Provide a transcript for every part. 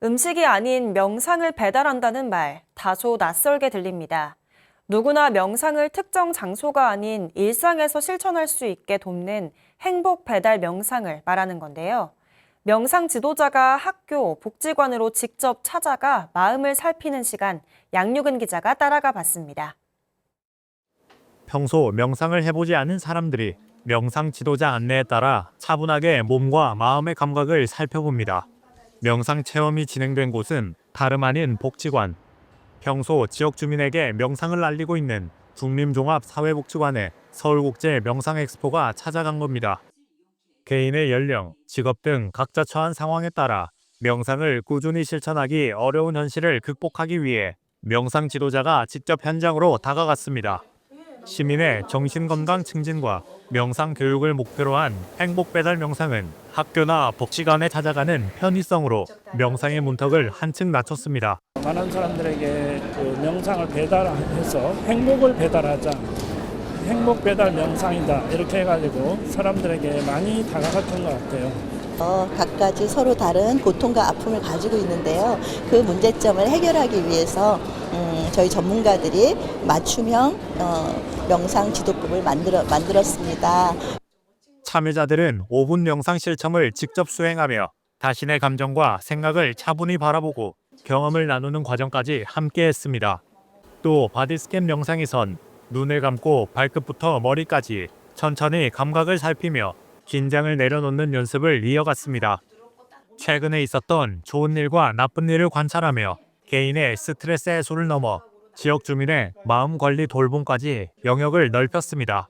음식이 아닌 명상을 배달한다는 말, 다소 낯설게 들립니다. 누구나 명상을 특정 장소가 아닌 일상에서 실천할 수 있게 돕는 행복 배달 명상을 말하는 건데요. 명상 지도자가 학교, 복지관으로 직접 찾아가 마음을 살피는 시간, 양육은 기자가 따라가 봤습니다. 평소 명상을 해보지 않은 사람들이 명상 지도자 안내에 따라 차분하게 몸과 마음의 감각을 살펴봅니다. 명상 체험이 진행된 곳은 다름 아닌 복지관. 평소 지역 주민에게 명상을 알리고 있는 국림종합사회복지관에 서울국제 명상엑스포가 찾아간 겁니다. 개인의 연령, 직업 등 각자 처한 상황에 따라 명상을 꾸준히 실천하기 어려운 현실을 극복하기 위해 명상 지도자가 직접 현장으로 다가갔습니다. 시민의 정신건강 증진과 명상 교육을 목표로 한 행복 배달 명상은 학교나 복지관에 찾아가는 편의성으로 명상의 문턱을 한층 낮췄습니다. 많은 사람들에게 그 명상을 배달해서 행복을 배달하자. 행복 배달 명상이다. 이렇게 해가지고 사람들에게 많이 다가갔던 것 같아요. 어, 각가지 서로 다른 고통과 아픔을 가지고 있는데요. 그 문제점을 해결하기 위해서 음, 저희 전문가들이 맞춤형 어, 명상 지도법을 만들어, 만들었습니다. 참여자들은 5분 명상 실험을 직접 수행하며 자신의 감정과 생각을 차분히 바라보고 경험을 나누는 과정까지 함께 했습니다. 또 바디스캔 명상에선 눈을 감고 발끝부터 머리까지 천천히 감각을 살피며 긴장을 내려놓는 연습을 이어갔습니다. 최근에 있었던 좋은 일과 나쁜 일을 관찰하며 개인의 스트레스 해소를 넘어 지역 주민의 마음 관리 돌봄까지 영역을 넓혔습니다.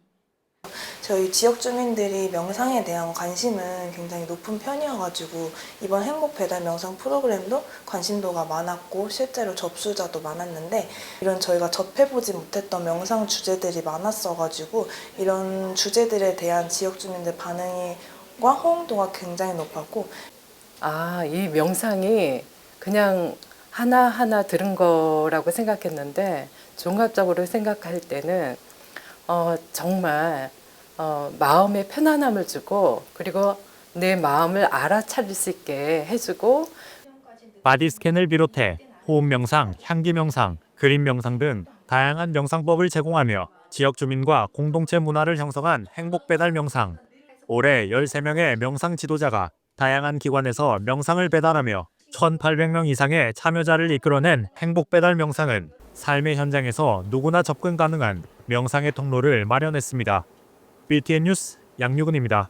저희 지역 주민들이 명상에 대한 관심은 굉장히 높은 편이어가지고 이번 행복 배달 명상 프로그램도 관심도가 많았고 실제로 접수자도 많았는데 이런 저희가 접해보지 못했던 명상 주제들이 많았어가지고 이런 주제들에 대한 지역 주민들 반응과 호응도가 굉장히 높았고 아, 이 명상이 그냥 하나하나 들은 거라고 생각했는데 종합적으로 생각할 때는 어, 정말 어, 마음에 편안함을 주고 그리고 내 마음을 알아차릴 수 있게 해주고 바디 스캔을 비롯해 호흡 명상, 향기 명상, 그림 명상 등 다양한 명상법을 제공하며 지역 주민과 공동체 문화를 형성한 행복 배달 명상. 올해 13명의 명상 지도자가 다양한 기관에서 명상을 배달하며 1,800명 이상의 참여자를 이끌어낸 행복 배달 명상은 삶의 현장에서 누구나 접근 가능한 명상의 통로를 마련했습니다. BTN 뉴스 양유근입니다.